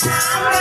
Bye.